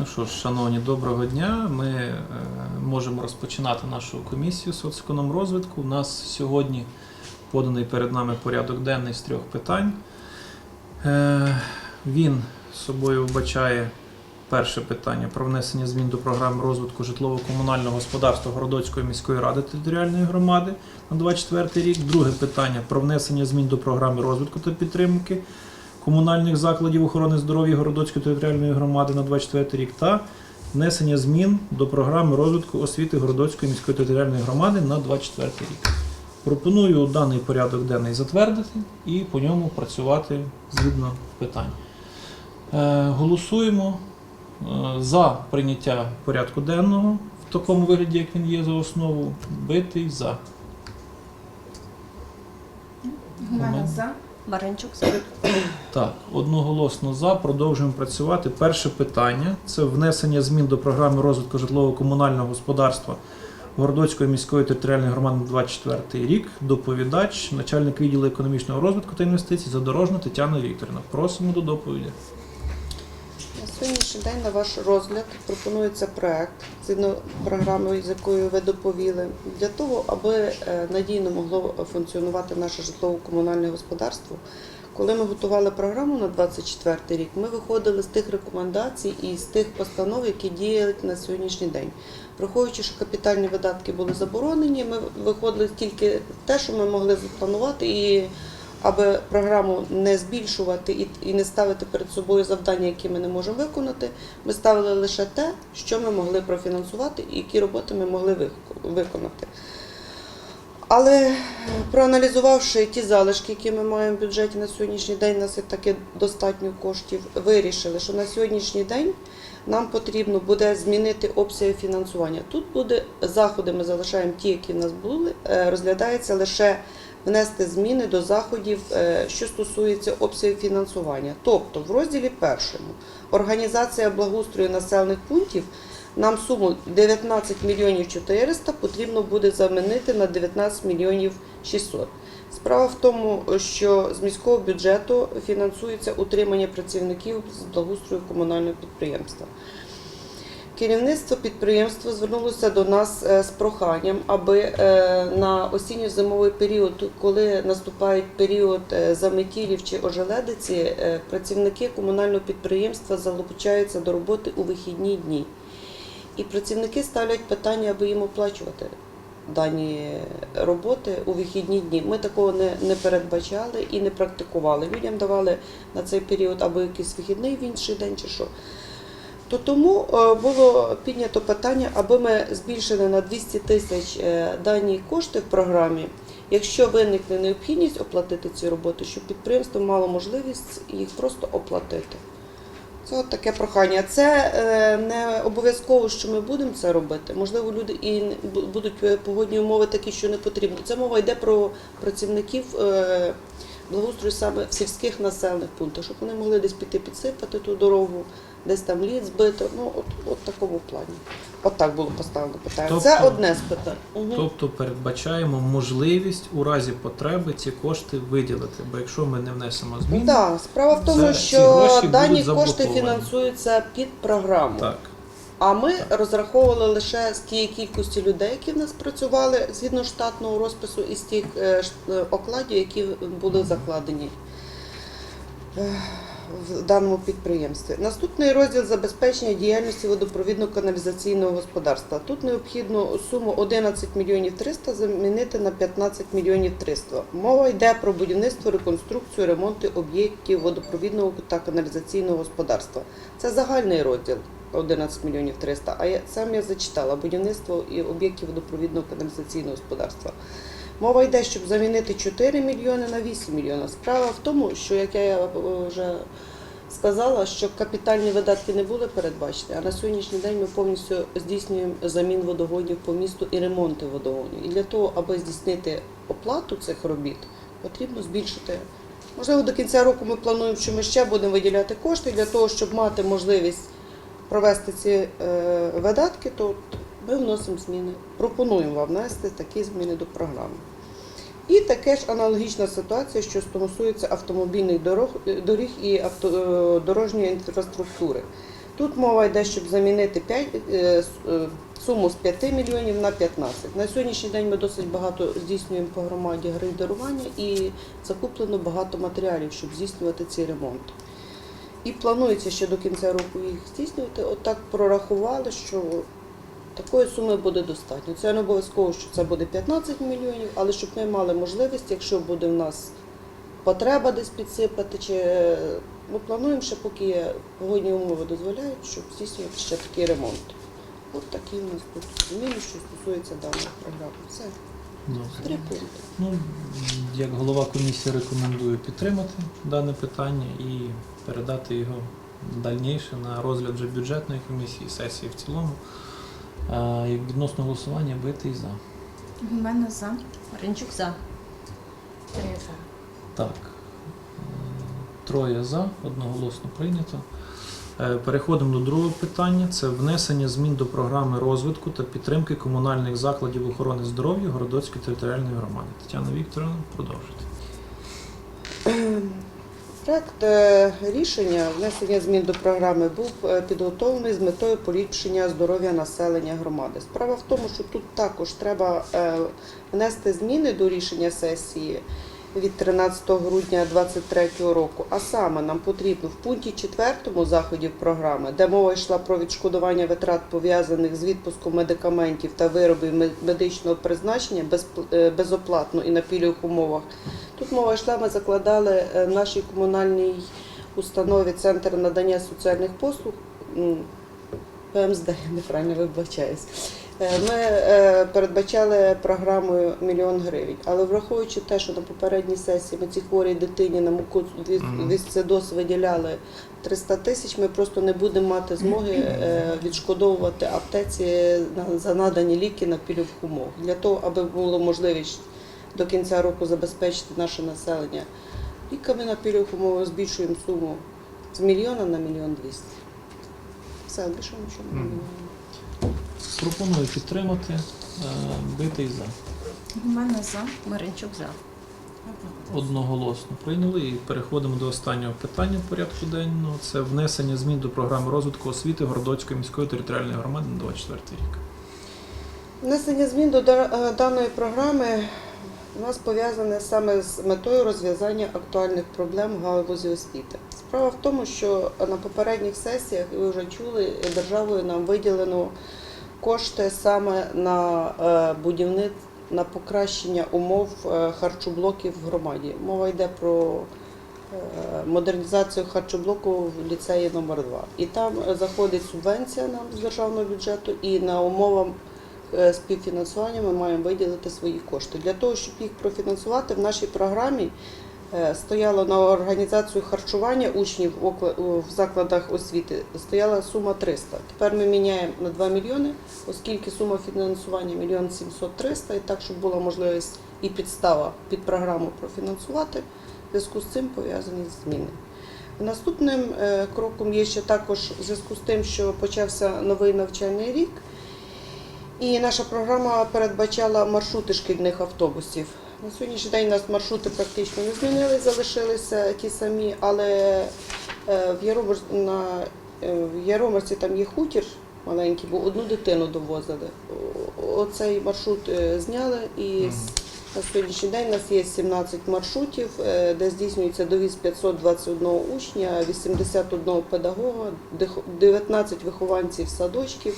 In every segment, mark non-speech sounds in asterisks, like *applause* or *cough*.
Ну що ж, шановні, доброго дня. Ми е, можемо розпочинати нашу комісію соцекономрозвитку. У нас сьогодні поданий перед нами порядок денний з трьох питань. Е, він собою вбачає перше питання про внесення змін до програми розвитку житлово-комунального господарства Городоцької міської ради територіальної громади на 24 рік. Друге питання про внесення змін до програми розвитку та підтримки комунальних закладів охорони здоров'я Городоцької територіальної громади на 24 рік та внесення змін до програми розвитку освіти Городоцької міської територіальної громади на 24 рік. Пропоную даний порядок денний затвердити і по ньому працювати згідно питань. Е, голосуємо е, за прийняття порядку денного в такому вигляді, як він є за основу. Битий за. Гумена за. Маринчук за. Так, одноголосно за. Продовжуємо працювати. Перше питання це внесення змін до програми розвитку житлово-комунального господарства Городоцької міської територіальної громади на 24 рік. Доповідач, начальник відділу економічного розвитку та інвестицій Задорожна Тетяна Вікторівна. Просимо до доповіді. На сьогоднішній день на ваш розгляд пропонується проект згідно програми, з якою ви доповіли, для того, аби е, надійно могло функціонувати наше житлово-комунальне господарство. Коли ми готували програму на 24 рік, ми виходили з тих рекомендацій і з тих постанов, які діють на сьогоднішній день. Враховуючи, що капітальні видатки були заборонені, ми виходили тільки те, що ми могли запланувати, і аби програму не збільшувати і, і не ставити перед собою завдання, які ми не можемо виконати, ми ставили лише те, що ми могли профінансувати і які роботи ми могли виконати. Але е, проаналізувавши ті залишки, які ми маємо в бюджеті на сьогоднішній день, у нас є таки достатньо коштів, вирішили, що на сьогоднішній день нам потрібно буде змінити обсяги фінансування. Тут буде заходи, ми залишаємо ті, які в нас були, е, розглядається лише внести зміни до заходів, е, що стосується обсягів фінансування. Тобто в розділі першому організація благоустрою населених пунктів нам суму 19 мільйонів 400 потрібно буде замінити на 19 мільйонів 600. Справа в тому, що з міського бюджету фінансується утримання працівників з благоустрою комунального підприємства. Керівництво підприємства звернулося до нас е, з проханням, аби е, на осінньо-зимовий період, коли наступає період е, заметілів чи ожеледиці, працівники комунального підприємства залучаються до роботи у вихідні дні. І працівники ставлять питання, аби їм оплачувати дані роботи у вихідні дні. Ми такого не, не передбачали і не практикували. Людям давали на цей період або якийсь вихідний в інший день чи що. То тому е, було піднято питання, аби ми збільшили на 200 тисяч е, дані кошти в програмі. Якщо виникне необхідність оплатити ці роботи, щоб підприємство мало можливість їх просто оплатити. Це от таке прохання. Це е, не обов'язково, що ми будемо це робити. Можливо, люди і будуть погодні умови такі, що не потрібно. Це мова йде про працівників благоустрою саме в сільських населених пунктах, щоб вони могли десь піти підсипати ту дорогу, десь там лід збито. Ну, от, от такому плані. От так було поставлено питання. Тобто- Це одне з питань. Мгм. Тобто передбачаємо можливість у разі потреби ці кошти виділити. Бо якщо ми не внесемо змін, Так, справа в тому, що дані кошти фінансуються під програму. так. А ми розраховували лише з тієї кількості людей, які в нас працювали згідно штатного розпису і з тих е, е, окладів, які були закладені в даному підприємстві. Наступний розділ забезпечення діяльності водопровідно-каналізаційного господарства. Тут необхідно суму 11 мільйонів 300 замінити на 15 мільйонів 300. Мова йде про будівництво, реконструкцію, ремонти об'єктів водопровідного та каналізаційного господарства. Це загальний розділ 11 мільйонів 300, а я сам я зачитала будівництво і об'єктів водопровідного каналізаційного господарства. Мова йде, щоб замінити 4 мільйони на 8 мільйонів. Справа в тому, що як я е, вже сказала, що капітальні видатки не були передбачені, а на сьогоднішній день ми повністю здійснюємо замін водогонів по місту і ремонти водогонів. І для того, аби здійснити оплату цих робіт, потрібно збільшити. Можливо, до кінця року ми плануємо, що ми ще будемо виділяти кошти для того, щоб мати можливість провести ці е, видатки, то ми вносимо зміни. Пропонуємо вам внести такі зміни до програми. І таке ж аналогічна ситуація, що стосується автомобільних дорог, доріг і авто, е, дорожньої інфраструктури. Тут мова йде, щоб замінити 5, е, с- е, суму з 5 мільйонів на 15. На сьогоднішній день ми досить багато здійснюємо по громаді грейдерування і закуплено багато матеріалів, щоб здійснювати ці ремонти. І планується ще до кінця року їх здійснювати. Отак прорахували, що такої суми буде достатньо. Це не обов'язково, що це буде 15 мільйонів, але щоб ми мали можливість, якщо буде в нас потреба десь підсипати, чи е, ми плануємо ще, поки погодні умови дозволяють, щоб здійснювати ще такий ремонт. От такі у нас тут зміни, що стосується даної програми. Все, Добре. три пункти. Ну, як голова комісії рекомендую підтримати дане питання і передати його дальніше на розгляд вже бюджетної комісії, сесії в цілому. Відносно голосування битий за. Гуменна за. Маринчук за. Три за. Так. е, Троє за, одноголосно прийнято. Е, Переходимо до другого питання. Це внесення змін до програми розвитку та підтримки комунальних закладів охорони здоров'я Городоцької територіальної громади. Тетяна Вікторовна, продовжуйте. Проект е, рішення внесення змін до програми був е, підготовлений з метою поліпшення здоров'я населення громади. Справа в тому, що тут також треба е, внести зміни до рішення сесії від 13 грудня 2023 року. А саме нам потрібно в пункті 4 заходів програми, де мова йшла про відшкодування витрат пов'язаних з відпуском медикаментів та виробів мед- медичного призначення безоплатно і на пільгових умовах. Тут мова йшла, ми закладали е, в нашій комунальній установі Центр надання соціальних послуг. ПМСД, я *laughs* неправильно вибачаюсь. Е, Ми е, передбачали програмою мільйон гривень, але враховуючи те, що на попередній сесії ми цій хворій дитині на муку від- виділяли 300 тисяч, ми просто не будемо мати змоги відшкодовувати аптеці за надані ліки на пільгових умовах. Для того, аби було можливість до кінця року забезпечити наше населення ліками на пільгових умовах, збільшуємо суму з мільйона на мільйон двісті. Все, більше нічого не міняємо. Пропоную підтримати. е, Битий за. Гуменна за. Маринчук за. Одноголосно прийняли і переходимо до останнього питання порядку денного. Це внесення змін до програми розвитку освіти Городоцької міської територіальної громади на 24 рік. Внесення змін до е, даної програми у нас пов'язане саме з метою розв'язання актуальних проблем галузі освіти. Справа в тому, що на попередніх сесіях, ви вже чули, державою нам виділено кошти саме на е, будівництво, на покращення умов е, харчоблоків в громаді. Мова йде про е, модернізацію харчоблоку в ліцеї номер 2 І там заходить субвенція нам з державного бюджету, і на умовах співфінансування ми маємо виділити свої кошти. Для того, щоб їх профінансувати, в нашій програмі е, стояло на організацію харчування учнів в закладах освіти, стояла сума 300. Тепер ми міняємо на 2 мільйони, оскільки сума фінансування 1 мільйон 700 300, і так, щоб була можливість і підстава під програму профінансувати, в зв'язку з цим пов'язані зміни. Наступним е, кроком є ще також в зв'язку з тим, що почався новий навчальний рік. І наша програма передбачала маршрути шкільних автобусів. На сьогоднішній день у нас маршрути практично не змінились, залишилися ті самі, але е, в Яромир, на, е, в Яромирці там є хутір маленький, бо одну дитину довозили. Оцей маршрут е, зняли і на сьогоднішній день у нас є 17 маршрутів, де здійснюється довіз 521 учня, 81 педагога, 19 вихованців садочків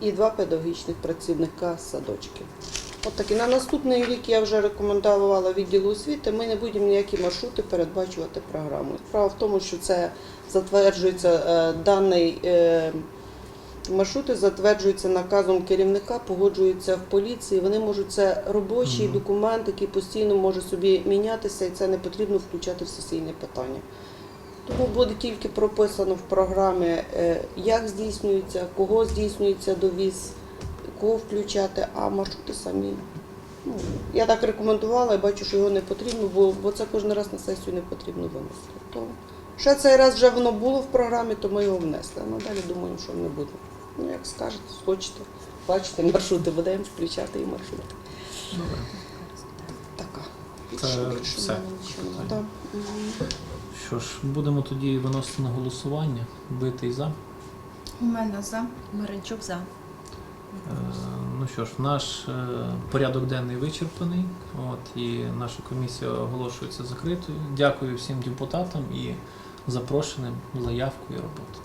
і два педагогічних працівника садочків. От такі. На наступний рік я вже рекомендувала відділу освіти. Ми не будемо ніякі маршрути передбачувати програмою. Справа в тому, що це затверджується е, даний. Е, Маршрути затверджуються наказом керівника, погоджуються в поліції. Вони можуть це робочий документ, який постійно може собі мінятися, і це не потрібно включати в сесійне питання. Тому буде тільки прописано в програмі, е, як здійснюється, кого здійснюється довіз, кого включати, а маршрути самі. Ну, я так рекомендувала і бачу, що його не потрібно, бо, бо це кожен раз на сесію не потрібно виносити. То ще цей раз вже воно було в програмі, то ми його внесли. А надалі думаємо, що не буде. Ну, як скажете, хочете, бачите маршрути, будемо включати і маршрути. Добре. Така. Це все. Так. Що ж, будемо тоді виносити на голосування. Битий за. мене за. Маринчук за. Е, Ну що ж, наш е, порядок денний вичерпаний. От, і наша комісія оголошується закритою. Дякую всім депутатам і запрошеним за явку і роботу.